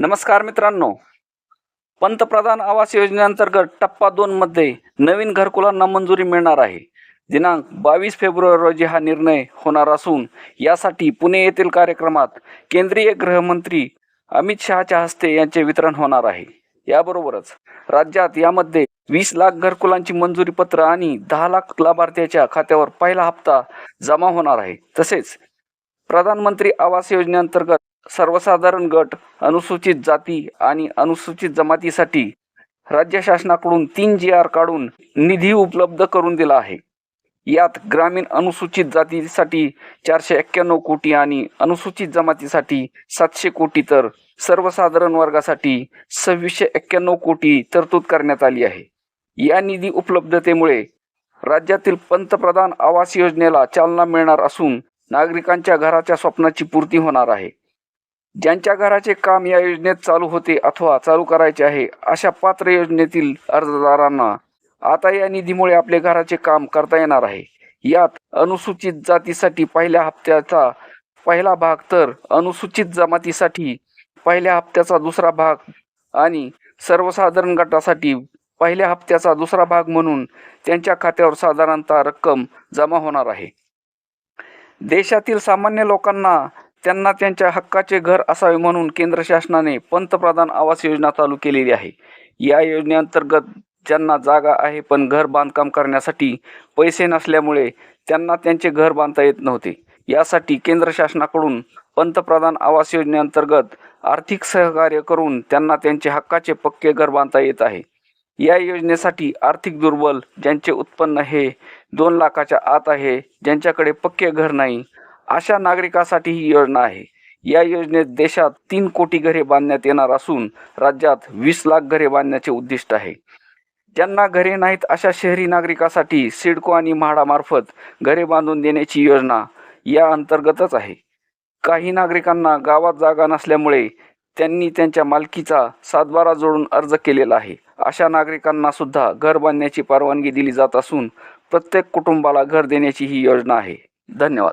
नमस्कार मित्रांनो. पंतप्रधान आवास योजनेअंतर्गत टप्पा दोन मध्ये नवीन घरकुलांना मंजुरी मिळणार आहे. दिनांक बावीस फेब्रुवारी रोजी हा निर्णय होणार असून यासाठी पुणे येथील कार्यक्रमात केंद्रीय गृहमंत्री अमित शहाच्या हस्ते यांचे वितरण होणार आहे. याबरोबरच राज्यात यामध्ये वीस लाख घरकुलांची मंजुरी पत्र आणि दहा लाख लाभार्थ्याच्या खात्यावर पहिला हप्ता जमा होणार आहे. तसेच प्रधानमंत्री आवास योजनेअंतर्गत सर्वसाधारण गट अनुसूचित जाती आणि अनुसूचित जमातीसाठी राज्य शासनाकडून तीन जी आर काढून निधी उपलब्ध करून दिला आहे. यात ग्रामीण अनुसूचित जातीसाठी चारशे एक्क्याण्णव कोटी आणि अनुसूचित जमातीसाठी सातशे कोटी तर सर्वसाधारण वर्गासाठी सव्वीसशे एक्क्याण्णव कोटी तरतूद करण्यात आली आहे. या निधी उपलब्धतेमुळे राज्यातील पंतप्रधान आवास योजनेला चालना मिळणार असून नागरिकांच्या घराच्या स्वप्नाची पूर्ती होणार आहे. ज्यांच्या घराचे काम या योजनेत चालू होते अथवा चालू करायचे आहे अशा पात्र योजनेतील अर्जदारांना आता या निधीमुळे आपले घराचे काम करता येणार आहे. यात अनुसूचित जातीसाठी पहिल्या हप्त्याचा पहिला भाग तर अनुसूचित जमातीसाठी पहिल्या हप्त्याचा दुसरा भाग आणि सर्वसाधारण गटासाठी पहिल्या हप्त्याचा दुसरा भाग म्हणून त्यांच्या खात्यावर साधारणतः रक्कम जमा होणार आहे. देशातील सामान्य लोकांना त्यांना त्यांच्या हक्काचे घर असावे म्हणून केंद्र शासनाने पंतप्रधान आवास योजना चालू केलेली आहे. या योजनेअंतर्गत ज्यांना जागा आहे पण घर बांधकाम करण्यासाठी पैसे नसल्यामुळे त्यांना त्यांचे घर बांधता येत नव्हते. यासाठी केंद्र शासनाकडून पंतप्रधान आवास योजनेअंतर्गत आर्थिक सहकार्य करून त्यांना त्यांचे हक्काचे पक्के घर बांधता येत आहे. या योजनेसाठी आर्थिक दुर्बल ज्यांचे उत्पन्न हे दोन लाखाच्या आत आहे ज्यांच्याकडे पक्के घर नाही अशा नागरिकासाठी ही योजना आहे. या योजनेत देशात तीन कोटी घरे बांधण्यात येणार असून राज्यात वीस लाख घरे बांधण्याचे उद्दिष्ट आहे. ज्यांना घरे नाहीत अशा शहरी नागरिकासाठी सिडको आणि म्हाडामार्फत घरे बांधून देण्याची योजना या अंतर्गतच आहे. काही नागरिकांना गावात जागा नसल्यामुळे त्यांनी त्यांच्या मालकीचा सातबारा जोडून अर्ज केलेला आहे. अशा नागरिकांना सुद्धा घर बांधण्याची परवानगी दिली जात असून प्रत्येक कुटुंबाला घर देण्याची ही योजना आहे. धन्यवाद.